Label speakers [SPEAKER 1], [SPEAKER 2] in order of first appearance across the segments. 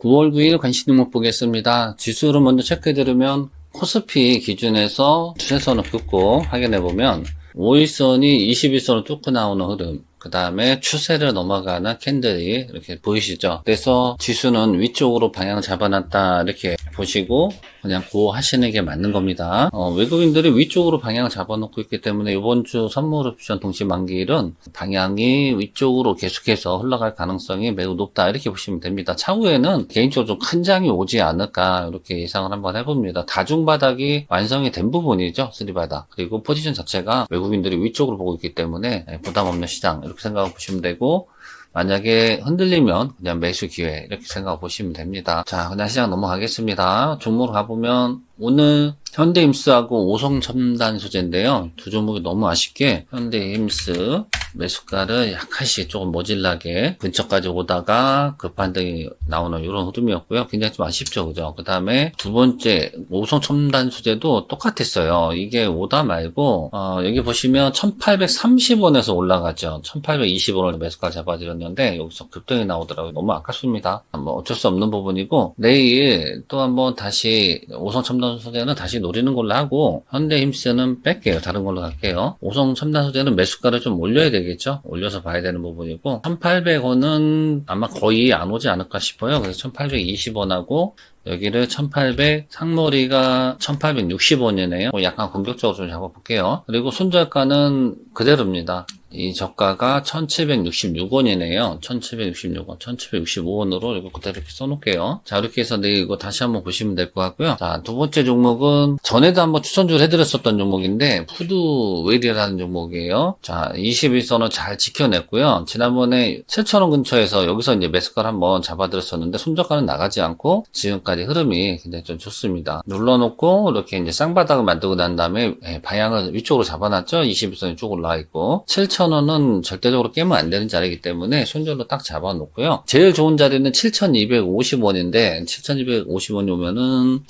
[SPEAKER 1] 9월 9일 관심 종목 보겠습니다. 지수를 먼저 체크해 드리면 코스피 기준에서 추세선을 긋고 확인해 보면 5일선이 21선을 뚫고 나오는 흐름 그 다음에 추세를 넘어가는 캔들이 이렇게 보이시죠? 그래서 지수는 위쪽으로 방향을 잡아놨다 이렇게 보시고 그냥 고 하시는 게 맞는 겁니다. 어, 외국인들이 위쪽으로 방향을 잡아놓고 있기 때문에 이번 주 선물 옵션 동시 만기일은 방향이 위쪽으로 계속해서 흘러갈 가능성이 매우 높다 이렇게 보시면 됩니다. 차후에는 개인적으로 좀 큰 장이 오지 않을까 이렇게 예상을 한번 해봅니다. 다중 바닥이 완성이 된 부분이죠. 쓰리 바닥. 그리고 포지션 자체가 외국인들이 위쪽으로 보고 있기 때문에 부담 없는 시장 이렇게 생각해 보시면 되고 만약에 흔들리면 그냥 매수 기회 이렇게 생각해 보시면 됩니다. 자, 그냥 시장 넘어가겠습니다. 종목으로 가보면 오늘 현대임스하고 오성첨단 소재인데요. 두 종목이 너무 아쉽게 현대임스 매수가를 약간씩 조금 모질라게 근처까지 오다가 급반등이 나오는 이런 흐름이었고요. 굉장히 좀 아쉽죠. 그죠? 그 다음에 두 번째 오성 첨단 소재도 똑같았어요. 이게 오다 말고 어, 여기 보시면 1830원에서 올라가죠. 1820원을 매수가 잡아드렸는데 여기서 급등이 나오더라고요. 너무 아깝습니다. 뭐 어쩔 수 없는 부분이고 내일 또 한번 다시 오성 첨단 소재는 다시 노리는 걸로 하고 현대힘스는 뺄게요. 다른 걸로 갈게요. 오성 첨단 소재는 매수가를 좀 올려야 되겠죠. 올려서 봐야 되는 부분이고 1800원은 아마 거의 안 오지 않을까 싶어요. 그래서 1820원하고 여기를 1800, 상머리가 1860원이네요. 약간 공격적으로 좀 잡아볼게요. 그리고 손절가는 그대로입니다. 이 저가가 1766원이네요. 1766원, 1765원으로 이거 그대로 이렇게 써놓을게요. 자, 이렇게 해서 네, 이거 다시 한번 보시면 될 것 같고요. 자, 두 번째 종목은 전에도 한번 추천주를 해드렸었던 종목인데, 푸드웨일이라는 종목이에요. 자, 21선을 잘 지켜냈고요. 지난번에 7,000원 근처에서 여기서 이제 매수가를 한번 잡아드렸었는데, 손절가는 나가지 않고, 지금까지 흐름이 굉장히 좀 좋습니다. 눌러놓고, 이렇게 이제 쌍바닥을 만들고 난 다음에, 예, 방향을 위쪽으로 잡아놨죠? 21선이 쭉 올라와 있고, 7,000원은 절대적으로 깨면 안 되는 자리이기 때문에 손절로 딱 잡아놓고요. 제일 좋은 자리는 7,250원인데 7,250원이 오면은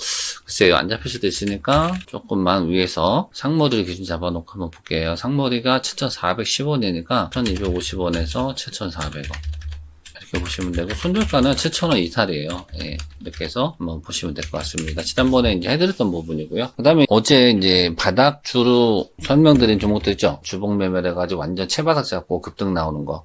[SPEAKER 1] 글쎄요 안 잡힐 수도 있으니까 조금만 위에서 상머리를 기준 잡아놓고 한번 볼게요. 상머리가 7,410원이니까 1,250원에서 7,400원. 이렇게 보시면 되고 손절가는 7,000원 이탈이에요. 예, 이렇게 해서 한번 보시면 될 것 같습니다. 지난번에 이제 해드렸던 부분이고요. 그 다음에 어제 이제 바닥 주로 설명드린 종목들 있죠. 주봉 매매를 해가지고 완전 채바닥 잡고 급등 나오는 거.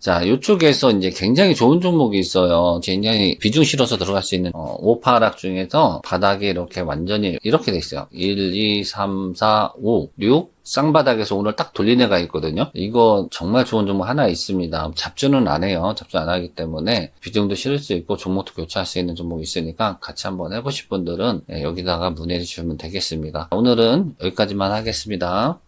[SPEAKER 1] 자, 이쪽에서 이제 굉장히 좋은 종목이 있어요. 굉장히 비중 실어서 들어갈 수 있는 어, 오파락 중에서 바닥이 이렇게 완전히 이렇게 돼 있어요. 1, 2, 3, 4, 5, 6, 쌍바닥에서 오늘 딱 돌린 애가 있거든요. 이거 정말 좋은 종목 하나 있습니다. 잡주는 안 해요. 잡주 안 하기 때문에 비중도 실을 수 있고 종목도 교체할 수 있는 종목이 있으니까 같이 한번 해보실 분들은 예, 여기다가 문의해 주시면 되겠습니다. 오늘은 여기까지만 하겠습니다.